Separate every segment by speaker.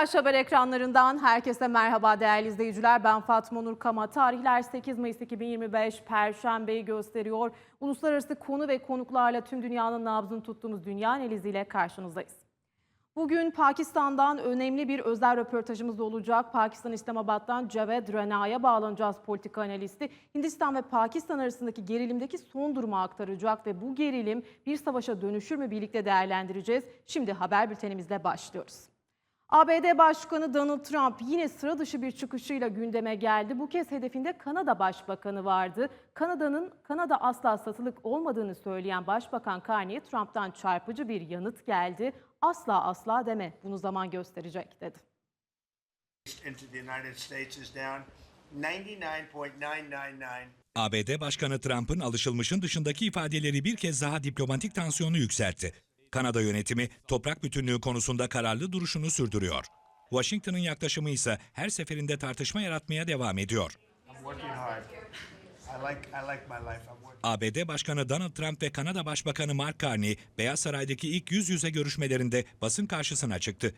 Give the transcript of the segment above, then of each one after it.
Speaker 1: Flash Haber ekranlarından herkese merhaba değerli izleyiciler. Ben Fatma Nur Kama. Tarihler 8 Mayıs 2025 Perşembe'yi gösteriyor. Uluslararası konu ve konuklarla tüm dünyanın nabzını tuttuğumuz Dünya Analiziyle karşınızdayız. Bugün Pakistan'dan önemli bir özel röportajımız olacak. Pakistan İslamabad'dan Ceved Rena'ya bağlanacağız politika analisti. Hindistan ve Pakistan arasındaki gerilimdeki son durumu aktaracak ve bu gerilim bir savaşa dönüşür mü birlikte değerlendireceğiz. Şimdi haber bültenimizle başlıyoruz. ABD Başkanı Donald Trump yine sıra dışı bir çıkışıyla gündeme geldi. Bu kez hedefinde Kanada Başbakanı vardı. Kanada'nın Kanada asla satılık olmadığını söyleyen Başbakan Carney'e Trump'tan çarpıcı bir yanıt geldi. Asla asla deme, bunu zaman gösterecek dedi.
Speaker 2: into the United States is down 99.999.
Speaker 3: ABD Başkanı Trump'ın alışılmışın dışındaki ifadeleri bir kez daha diplomatik tansiyonu yükseltti. Kanada yönetimi toprak bütünlüğü konusunda kararlı duruşunu sürdürüyor. Washington'ın yaklaşımı ise her seferinde tartışma yaratmaya devam ediyor. ABD Başkanı Donald Trump ve Kanada Başbakanı Mark Carney, Beyaz Saray'daki ilk yüz yüze görüşmelerinde basın karşısına çıktı.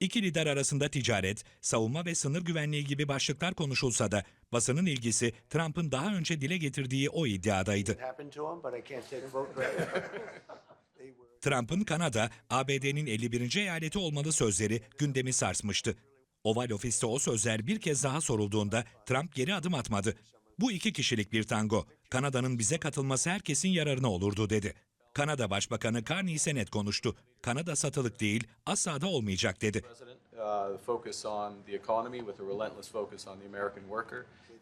Speaker 3: İki lider arasında ticaret, savunma ve sınır güvenliği gibi başlıklar konuşulsa da basının ilgisi Trump'ın daha önce dile getirdiği o iddiadaydı. Trump'ın Kanada, ABD'nin 51. eyaleti olmalı sözleri gündemi sarsmıştı. Oval ofiste o sözler bir kez daha sorulduğunda Trump geri adım atmadı. Bu iki kişilik bir tango. Kanada'nın bize katılması herkesin yararına olurdu dedi. Kanada Başbakanı Carney ise net konuştu. Kanada satılık değil, asla da olmayacak dedi.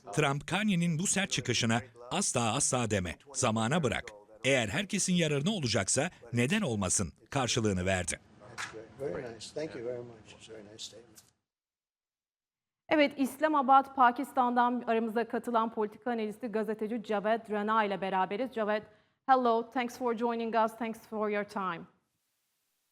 Speaker 4: Uh.
Speaker 3: Trump, Carney'nin bu sert çıkışına asla asla deme, zamana bırak. Eğer herkesin yararına olacaksa neden olmasın karşılığını verdi.
Speaker 1: Evet, İslamabad, Pakistan'dan aramıza katılan politika analisti gazeteci Javed Rana ile beraberiz. Javed, hello, thanks for joining us, thanks for your time.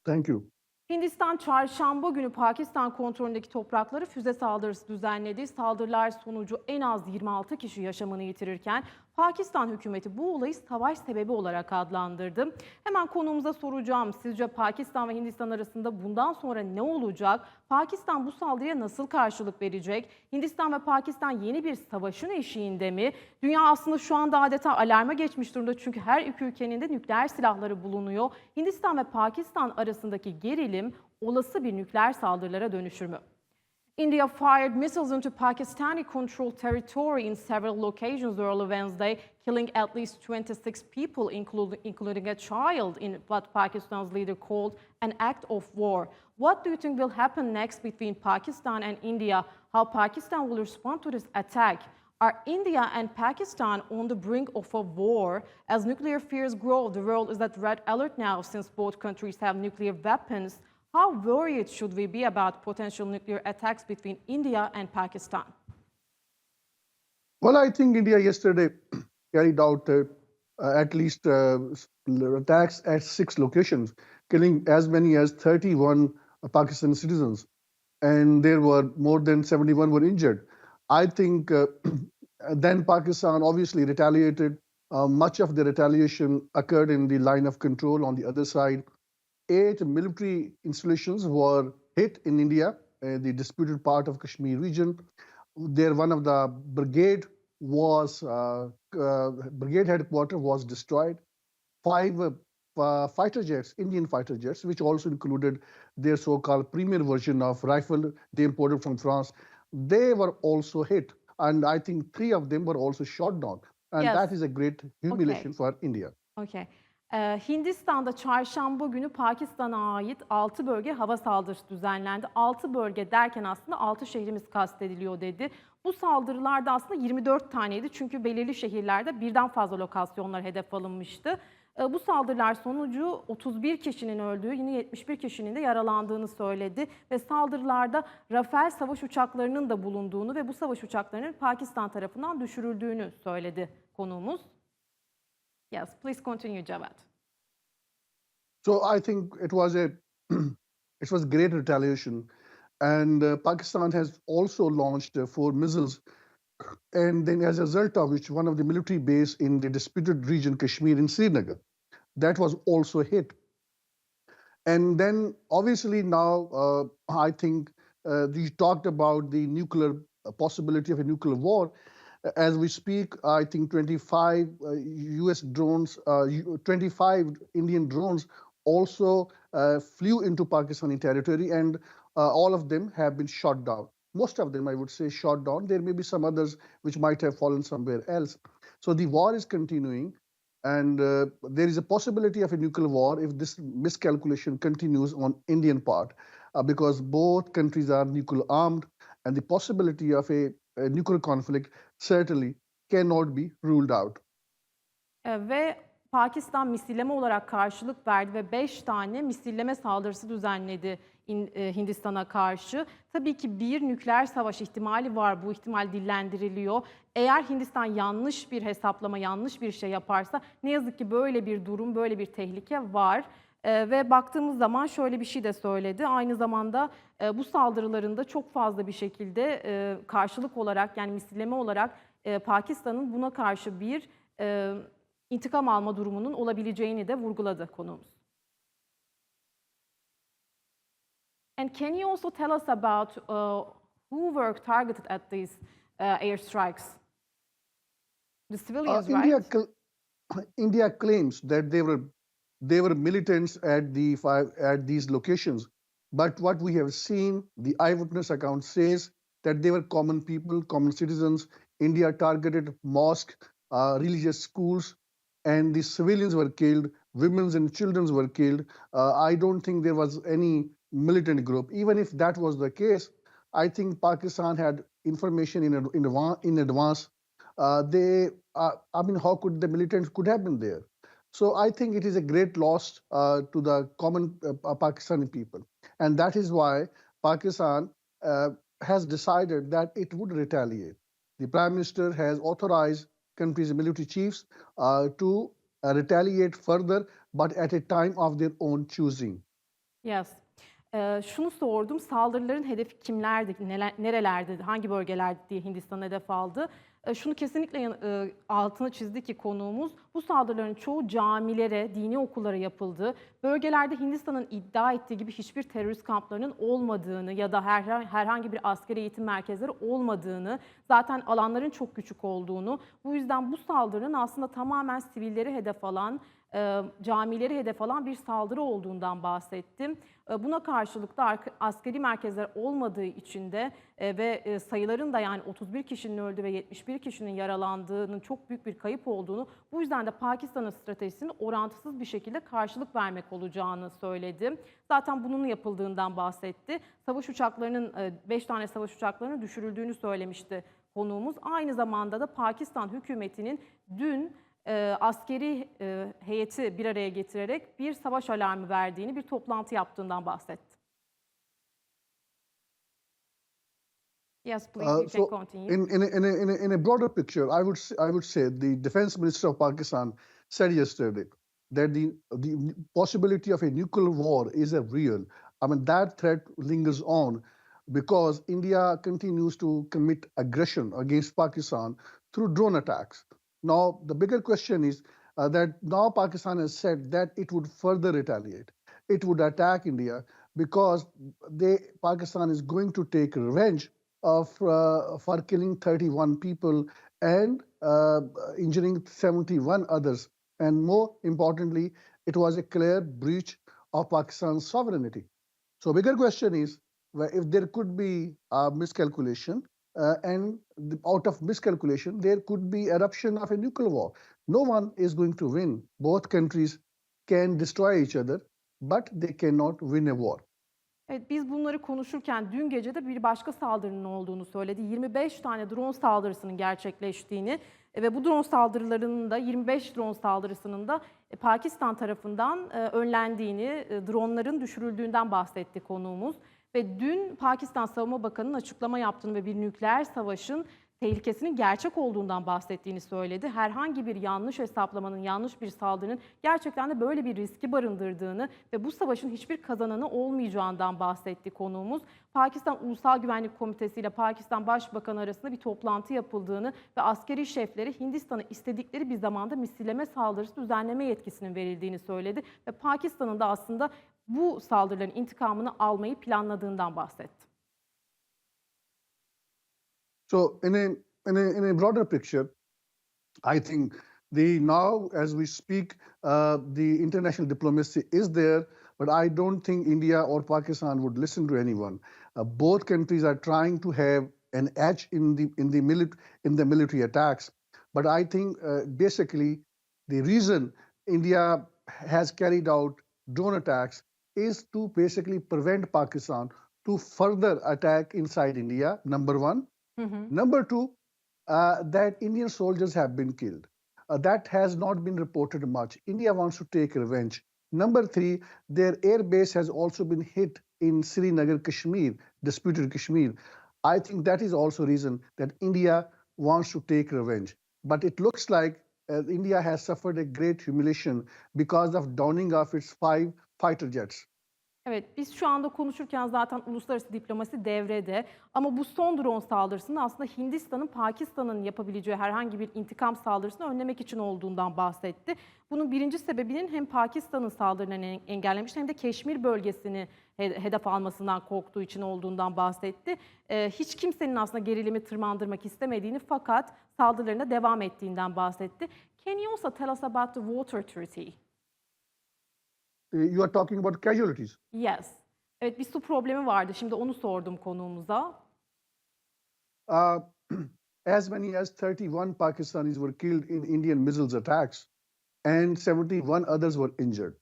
Speaker 5: Thank you.
Speaker 1: Hindistan çarşamba günü Pakistan kontrolündeki toprakları füze saldırısı düzenledi. Saldırılar sonucu en az 26 kişi yaşamını yitirirken Pakistan hükümeti bu olayı savaş sebebi olarak adlandırdı. Hemen konumuza soracağım. Sizce Pakistan ve Hindistan arasında bundan sonra ne olacak? Pakistan bu saldırıya nasıl karşılık verecek? Hindistan ve Pakistan yeni bir savaşın eşiğinde mi? Dünya aslında şu anda adeta alarma geçmiş durumda çünkü her iki ülkenin de nükleer silahları bulunuyor. Hindistan ve Pakistan arasındaki gerilim olası bir nükleer saldırılara dönüşür mü? India fired missiles into Pakistani controlled territory in several locations early Wednesday, killing at least 26 people, including, including a child, in what Pakistan's leader called an act of war. What do you think will happen next between Pakistan and India? How Pakistan will respond to this attack? Are India and Pakistan on the brink of a war? As nuclear fears grow, the world is at red alert now since both countries have nuclear weapons. How worried should we be about potential nuclear attacks between India and Pakistan?
Speaker 5: Well, I think India yesterday carried out uh, uh, at least uh, attacks at six locations, killing as many as 31 Pakistan citizens, and there were more than 71 were injured. I think uh, then Pakistan obviously retaliated. Uh, much of the retaliation occurred in the line of control on the other side. Eight military installations were hit in India, uh, the disputed part of Kashmir region. There, one of the brigade was uh, uh, brigade headquarters was destroyed. Five uh, uh, fighter jets, Indian fighter jets, which also included their so-called premier version of rifle they imported from France, they were also hit, and I think three of them were also shot down, and
Speaker 1: Yes.
Speaker 5: that is a great humiliation for India.
Speaker 1: Okay. Ee, Hindistan'da çarşamba günü Pakistan'a ait 6 bölge hava saldırısı düzenlendi. 6 bölge derken aslında 6 şehrimiz kastediliyor dedi. Bu saldırılarda aslında 24 taneydi çünkü belirli şehirlerde birden fazla lokasyonlar hedef alınmıştı. Ee, Bu saldırılar sonucu 31 kişinin öldüğü, yine 71 kişinin de yaralandığını söyledi. Ve saldırılarda Rafael savaş uçaklarının da bulunduğunu ve bu savaş uçaklarının Pakistan tarafından düşürüldüğünü söyledi konuğumuz. Yes, please continue, Javad.
Speaker 5: So I think it was a it was great retaliation, and uh, Pakistan has also launched uh, four missiles, and then as a result of which, one of the military base in the disputed region Kashmir in Srinagar, that was also hit. And then obviously now uh, I think uh, you talked about the nuclear uh, possibility of a nuclear war. As we speak, I think 25 uh, U.S. drones, uh, 25 Indian drones also uh, flew into Pakistani territory, and uh, all of them have been shot down. Most of them, I would say, shot down. There may be some others which might have fallen somewhere else. So the war is continuing, and uh, there is a possibility of a nuclear war if this miscalculation continues on Indian part, because both countries are nuclear armed, and the possibility of a, a nuclear conflict certainly cannot be ruled out.
Speaker 1: E, Ve Pakistan misilleme olarak karşılık verdi ve 5 tane misilleme saldırısı düzenledi e, Hindistan'a karşı. Tabii ki bir nükleer savaş ihtimali var. Bu ihtimal dillendiriliyor. Eğer Hindistan yanlış bir hesaplama, yanlış bir şey yaparsa ne yazık ki böyle bir durum, böyle bir tehlike var. E, ve baktığımız zaman şöyle bir şey de söyledi. Aynı zamanda e, bu saldırılarında çok fazla bir şekilde e, karşılık olarak yani misilleme olarak e, Pakistan'ın buna karşı bir e, intikam alma durumunun olabileceğini de vurguladı konuğumuz. And can you also tell us about uh, who were targeted at these uh, airstrikes? The
Speaker 5: Uh,
Speaker 1: civilians,
Speaker 5: India,
Speaker 1: right?
Speaker 5: India claims that they were they were militants at the five, at these locations, but what we have seen, the eyewitness account says that they were common people, common citizens. India targeted mosque, uh, religious schools, and the civilians were killed. Women and children were killed. Uh, I don't think there was any militant group. Even if that was the case, I think Pakistan had information in in, in advance uh, they uh, i mean how could the militants could have been there so i think it is a great loss uh, to the common uh, pakistani people. And that is why pakistan uh, has decided that it would retaliate. The prime minister has authorized country's military chiefs uh, to uh, retaliate further but at a time of their own choosing.
Speaker 1: Yes. Şunu sordum, saldırıların hedefi kimlerdi, neler, nerelerde, hangi bölgelerde diye Hindistan hedef aldı. Şunu kesinlikle e, altını çizdi ki konuğumuz, bu saldırıların çoğu camilere, dini okullara yapıldı. Bölgelerde Hindistan'ın iddia ettiği gibi hiçbir terörist kamplarının olmadığını ya da her, herhangi bir askeri eğitim merkezleri olmadığını, zaten alanların çok küçük olduğunu, bu yüzden bu saldırının aslında tamamen sivilleri hedef alan, e, camileri hedef alan bir saldırı olduğundan bahsettim. E, Buna karşılık da askeri merkezler olmadığı için de e, ve e, sayıların da yani 31 kişinin öldüğü ve 71 kişinin yaralandığının çok büyük bir kayıp olduğunu, bu yüzden de Pakistan'ın stratejisinin orantısız bir şekilde karşılık vermek olacağını söyledi. Zaten bunun yapıldığından bahsetti. Savaş uçaklarının 5 tane savaş uçaklarının düşürüldüğünü söylemişti konuğumuz. Aynı zamanda da Pakistan hükümetinin dün e, askeri e, heyeti bir araya getirerek bir savaş alarmı verdiğini, bir toplantı yaptığından bahsetti. Yes, please,
Speaker 5: Uh,
Speaker 1: you can
Speaker 5: so
Speaker 1: continue.
Speaker 5: in in a, in, a, in, a, broader picture, I would I would say the defense minister of Pakistan said yesterday that the the possibility of a nuclear war is a real. I mean that threat lingers on because India continues to commit aggression against Pakistan through drone attacks. Now the bigger question is uh, that now Pakistan has said that it would further retaliate. It would attack India because they Pakistan is going to take revenge of uh, for killing 31 people and uh, injuring 71 others. And more importantly, it was a clear breach of Pakistan's sovereignty. So, bigger question is where if there could be a miscalculation, uh, and the, out of miscalculation, there could be eruption of a nuclear war. No one is going to win. Both countries can destroy each other, but they cannot win a war.
Speaker 1: Evet, biz bunları konuşurken dün gece de bir başka saldırının olduğunu söyledi. 25 tane drone saldırısının gerçekleştiğini e, ve bu drone saldırılarının da 25 drone saldırısının da e, Pakistan tarafından e, önlendiğini, dronların düşürüldüğünden bahsetti konuğumuz. Ve dün Pakistan Savunma Bakanı'nın açıklama yaptığını ve bir nükleer savaşın tehlikesinin gerçek olduğundan bahsettiğini söyledi. Herhangi bir yanlış hesaplamanın, yanlış bir saldırının gerçekten de böyle bir riski barındırdığını ve bu savaşın hiçbir kazananı olmayacağından bahsetti konuğumuz. Pakistan Ulusal Güvenlik Komitesi ile Pakistan Başbakanı arasında bir toplantı yapıldığını ve askeri şefleri Hindistan'a istedikleri bir zamanda misilleme saldırısı düzenleme yetkisinin verildiğini söyledi ve Pakistan'ın da aslında bu saldırıların intikamını almayı planladığından bahsetti.
Speaker 5: So in a in a in a broader picture, I think the now as we speak, uh, the international diplomacy is there, but I don't think India or Pakistan would listen to anyone. Uh, both countries are trying to have an edge in the in the milit- in the military attacks, but I think uh, basically the reason India has carried out drone attacks is to basically prevent Pakistan to further attack inside India. Number one. Number two, uh, that Indian soldiers have been killed. Uh, that has not been reported much. India wants to take revenge. Number three, their air base has also been hit in Srinagar, Kashmir, disputed Kashmir. I think that is also reason that India wants to take revenge. But it looks like uh, India has suffered a great humiliation because of downing of its five fighter jets.
Speaker 1: Evet, biz şu anda konuşurken zaten uluslararası diplomasi devrede. Ama bu son drone saldırısının aslında Hindistan'ın Pakistan'ın yapabileceği herhangi bir intikam saldırısını önlemek için olduğundan bahsetti. Bunun birinci sebebinin hem Pakistan'ın saldırılarını en- engellemiş hem de Keşmir bölgesini he- hedef almasından korktuğu için olduğundan bahsetti. Ee, hiç kimsenin aslında gerilimi tırmandırmak istemediğini fakat saldırılarına devam ettiğinden bahsetti. Can you also tell us about the water treaty?
Speaker 5: You are talking about casualties.
Speaker 1: Yes. Evet bir su problemi vardı. Şimdi onu sordum konuğumuza.
Speaker 5: Uh, as many as 31 Pakistanis were killed in Indian missiles attacks, and 71 others were injured.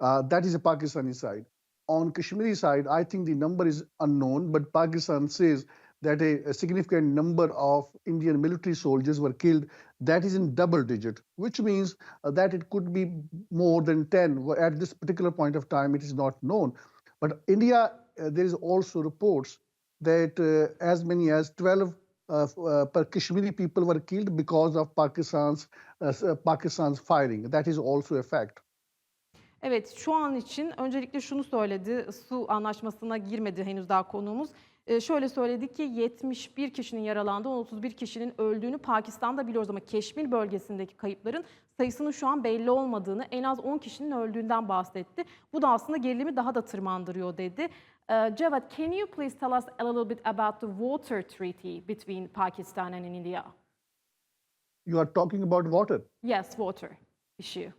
Speaker 5: Uh, that is the Pakistani side. On Kashmiri side, I think the number is unknown, but Pakistan says that a, a significant number of Indian military soldiers were killed. That is in double digit, which means uh, that it could be more than 10. At this particular point of time, it is not known. But India, uh, there is also reports that uh, as many as 12 uh, uh, Kashmiri people were killed because of Pakistan's uh, Pakistan's firing. That is also a fact.
Speaker 1: Evet şu an için öncelikle şunu söyledi. Su anlaşmasına girmedi henüz daha konuğumuz. Ee, şöyle söyledi ki 71 kişinin yaralandığı, 31 kişinin öldüğünü Pakistan'da biliyoruz ama Keşmir bölgesindeki kayıpların sayısının şu an belli olmadığını, en az 10 kişinin öldüğünden bahsetti. Bu da aslında gerilimi daha da tırmandırıyor dedi. Ee, Cevat, can you please tell us a little bit about the water treaty between Pakistan and India?
Speaker 5: You are talking about water.
Speaker 1: Yes, water issue.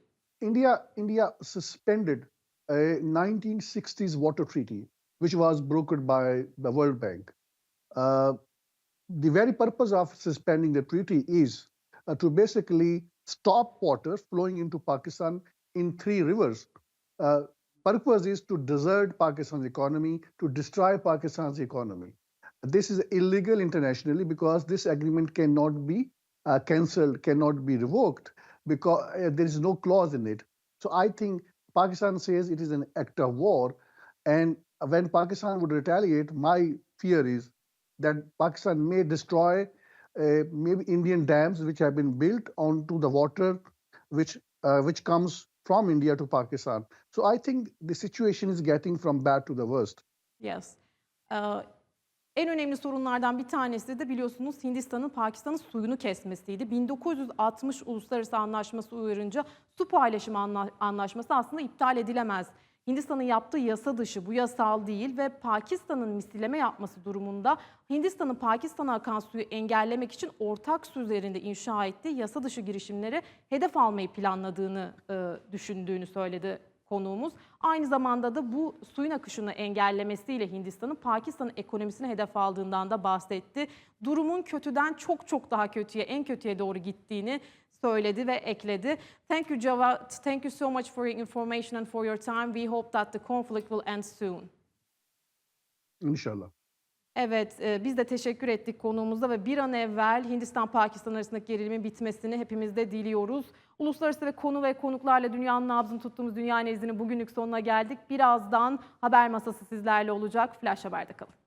Speaker 5: India, India suspended a 1960s water treaty, which was brokered by the World Bank. Uh, the very purpose of suspending the treaty is uh, to basically stop water flowing into Pakistan in three rivers. Uh, purpose is to desert Pakistan's economy, to destroy Pakistan's economy. This is illegal internationally because this agreement cannot be uh, cancelled, cannot be revoked because uh, there is no clause in it. So I think Pakistan says it is an act of war, and when Pakistan would retaliate, my fear is that Pakistan may destroy uh, maybe Indian dams which have been built onto the water which uh, which comes from India to Pakistan. So I think the situation is getting from bad to the worst.
Speaker 1: Yes. Ee, en önemli sorunlardan bir tanesi de biliyorsunuz Hindistan'ın Pakistan'ın suyunu kesmesiydi. 1960 Uluslararası Anlaşması uyarınca su paylaşımı anla- anlaşması aslında iptal edilemez. Hindistan'ın yaptığı yasa dışı, bu yasal değil ve Pakistan'ın misilleme yapması durumunda Hindistan'ın Pakistan'a akan suyu engellemek için ortak su üzerinde inşa ettiği yasa dışı girişimleri hedef almayı planladığını e, düşündüğünü söyledi konuğumuz. Aynı zamanda da bu suyun akışını engellemesiyle Hindistan'ın Pakistan'ın ekonomisini hedef aldığından da bahsetti. Durumun kötüden çok çok daha kötüye, en kötüye doğru gittiğini söyledi ve ekledi. Thank you Javad. Thank you so much for your information and for your time. We hope that the conflict will end soon.
Speaker 5: Inshallah.
Speaker 1: Evet, e, biz de teşekkür ettik konuğumuza ve bir an evvel Hindistan-Pakistan arasındaki gerilimin bitmesini hepimiz de diliyoruz. Uluslararası ve konu ve konuklarla dünyanın nabzını tuttuğumuz Dünya Nezdi'nin bugünlük sonuna geldik. Birazdan haber masası sizlerle olacak. Flash Haber'de kalın.